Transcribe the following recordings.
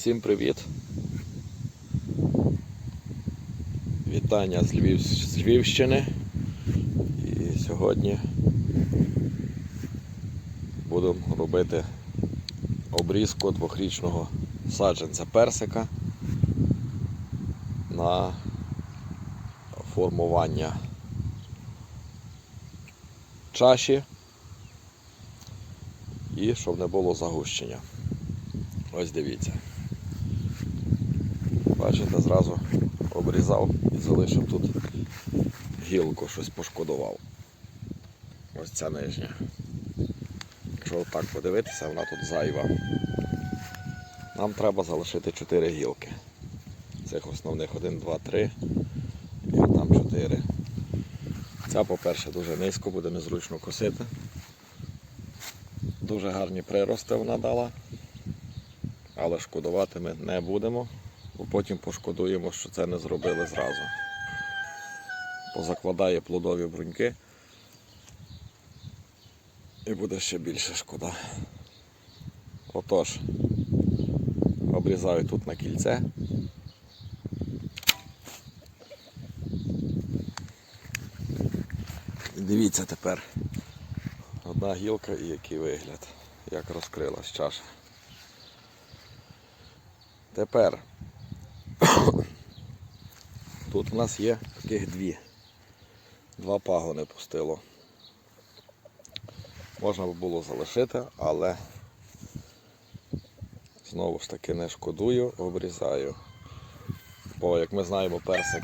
Всім привіт! Вітання з, Львів... з Львівщини. І сьогодні будемо робити обрізку двохрічного саджанця персика на формування чаші і щоб не було загущення. Ось дивіться. Бачите, зразу обрізав і залишив тут гілку, щось пошкодував. Ось ця нижня. Якщо так подивитися, вона тут зайва. Нам треба залишити 4 гілки. Цих основних 1, 2, 3 і там 4. Ця, по-перше, дуже низько, буде незручно косити. Дуже гарні прирости вона дала але шкодувати ми не будемо, бо потім пошкодуємо, що це не зробили зразу. Позакладає плодові бруньки і буде ще більше шкода. Отож, обрізаю тут на кільце. Дивіться тепер одна гілка і який вигляд, як розкрилась чаша. Тепер тут у нас є таких дві. Два пагони пустило. Можна б було залишити, але знову ж таки не шкодую, обрізаю. Бо, як ми знаємо, персик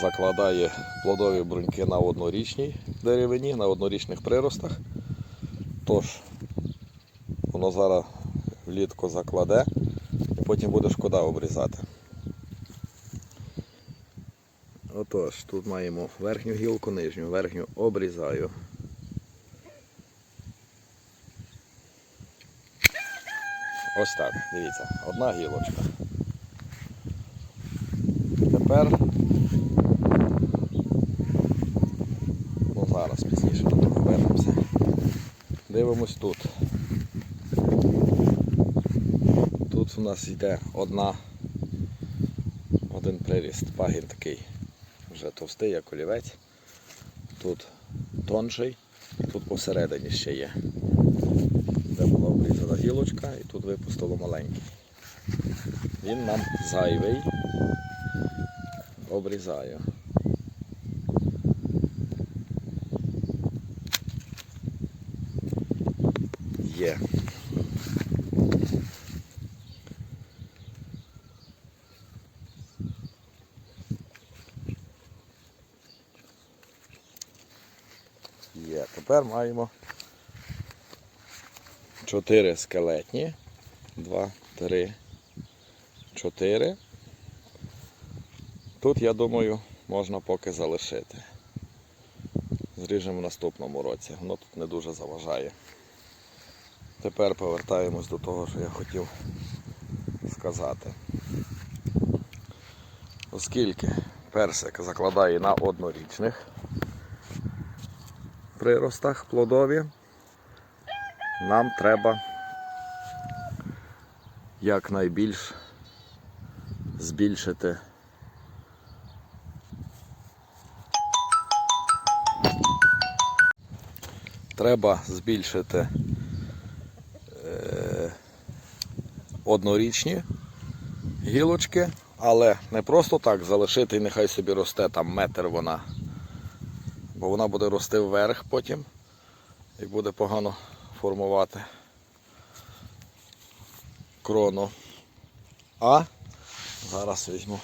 закладає плодові бруньки на однорічній деревині, на однорічних приростах. Тож, воно зараз влітку закладе і потім буде шкода обрізати. Отож, тут маємо верхню гілку, нижню, верхню обрізаю. Ось так, дивіться, одна гілочка. Тепер ну зараз пізніше того. Дивимось тут. Тут у нас йде одна, один приріст, пагін такий вже товстий, як олівець. Тут тонший, тут посередині ще є. Де була обрізана гілочка і тут випустило маленький. Він нам зайвий. Обрізаю. Є. Є. Тепер маємо чотири скелетні. Два, три, чотири. Тут, я думаю, можна поки залишити. Зріжемо в наступному році. Воно тут не дуже заважає. Тепер повертаємось до того, що я хотів сказати. Оскільки персик закладає на однорічних приростах плодові, нам треба якнайбільш збільшити. Треба збільшити е, однорічні гілочки, але не просто так залишити і нехай собі росте там метр вона бо вона буде рости вверх потім і буде погано формувати крону. А зараз візьму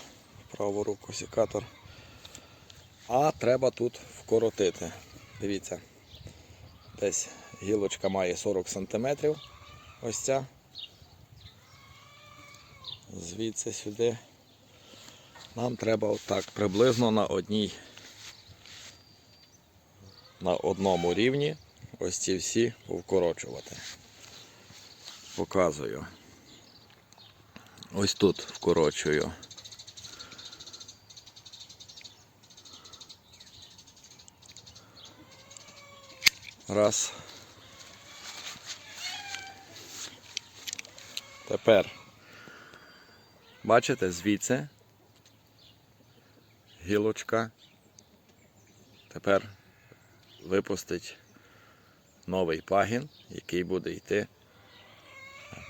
праву руку сікатор. А треба тут вкоротити. Дивіться, десь гілочка має 40 см. Ось ця. Звідси сюди. Нам треба отак приблизно на одній на одному рівні ось ці всі вкорочувати. Показую. Ось тут вкорочую. Раз. Тепер Бачите, звідси гілочка тепер випустить новий пагін, який буде йти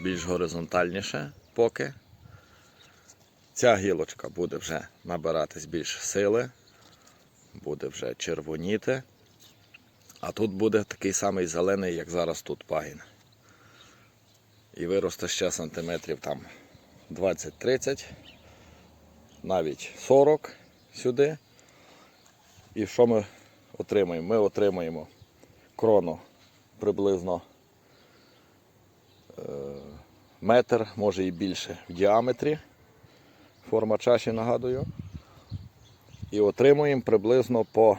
більш горизонтальніше поки. Ця гілочка буде вже набиратись більш сили, буде вже червоніти. А тут буде такий самий зелений, як зараз тут пагін. І виросте ще сантиметрів там 20-30, навіть 40 сюди. І що ми отримаємо? Ми отримаємо крону приблизно е, метр, може і більше в діаметрі. Форма чаші нагадую. І отримуємо приблизно по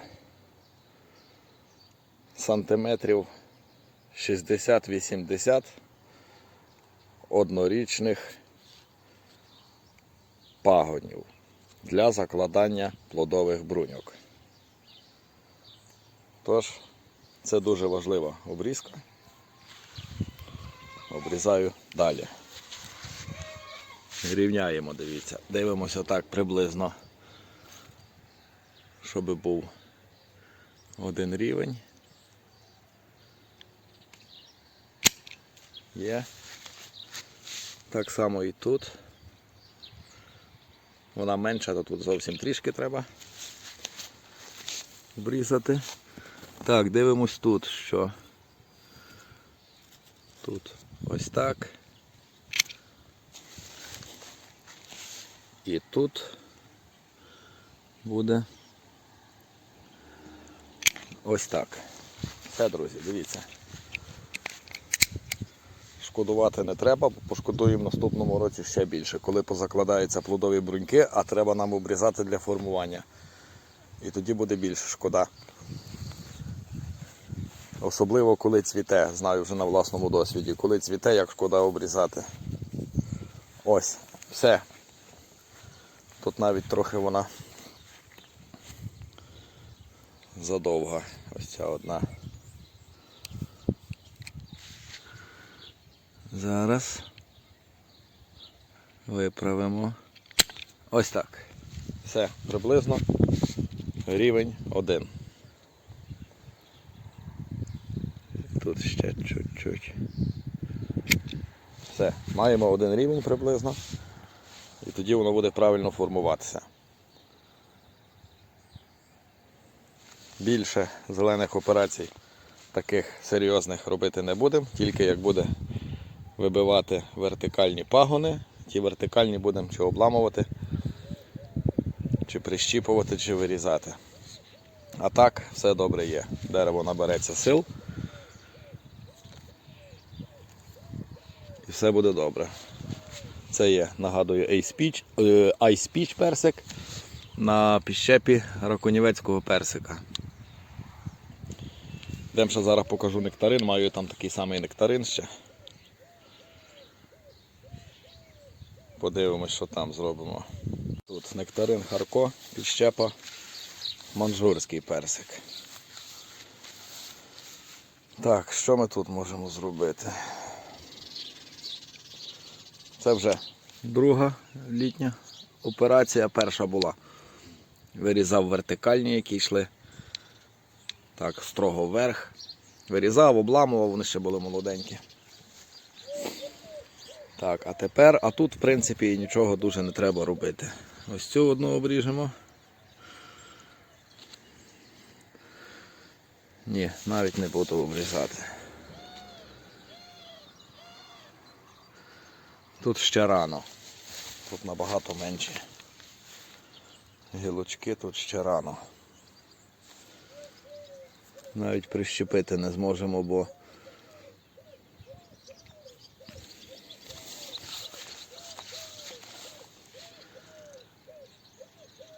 сантиметрів 60-80 однорічних пагонів для закладання плодових бруньок. Тож, це дуже важлива обрізка. Обрізаю далі. Рівняємо, дивіться. Дивимося так приблизно, щоб був один рівень. Є. Так само і тут. Вона менша, то тут зовсім трішки треба обрізати. Так, дивимось тут, що тут ось так. І тут буде ось так. Все, друзі, дивіться. Шкодувати не треба, пошкодуємо в наступному році ще більше, коли позакладаються плодові бруньки, а треба нам обрізати для формування. І тоді буде більше шкода. Особливо коли цвіте, знаю вже на власному досвіді, коли цвіте, як шкода обрізати. Ось, все. Тут навіть трохи вона задовга. Ось ця одна. Зараз виправимо. Ось так. Все, приблизно рівень один. Тут ще чуть-чуть. Все, маємо один рівень приблизно. І тоді воно буде правильно формуватися. Більше зелених операцій таких серйозних робити не будемо, тільки як буде вибивати вертикальні пагони, ті вертикальні будемо чи обламувати, чи прищіпувати, чи вирізати. А так, все добре є. Дерево набереться сил. Все буде добре. Це є, нагадую, Ice Peach, е, Ice Peach персик на піщепі раконівецького персика. Йдемо ще зараз покажу нектарин, маю там такий самий нектарин ще. Подивимось, що там зробимо. Тут нектарин Харко, підщепа, манжурський персик. Так, що ми тут можемо зробити? Це вже друга літня операція. Перша була. Вирізав вертикальні, які йшли так, строго вверх. Вирізав, обламував, вони ще були молоденькі. Так, а тепер, а тут, в принципі, нічого дуже не треба робити. Ось цю одну обріжемо. Ні, навіть не буду обрізати. Тут ще рано. Тут набагато менші. Гілочки тут ще рано. Навіть прищепити не зможемо, бо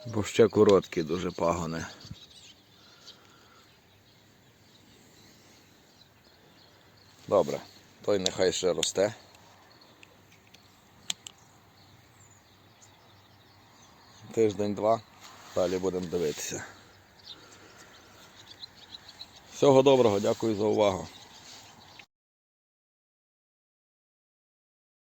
бо ще короткі дуже пагони. Добре, той нехай ще росте. Тиждень-два, далі будемо дивитися. Всього доброго, дякую за увагу.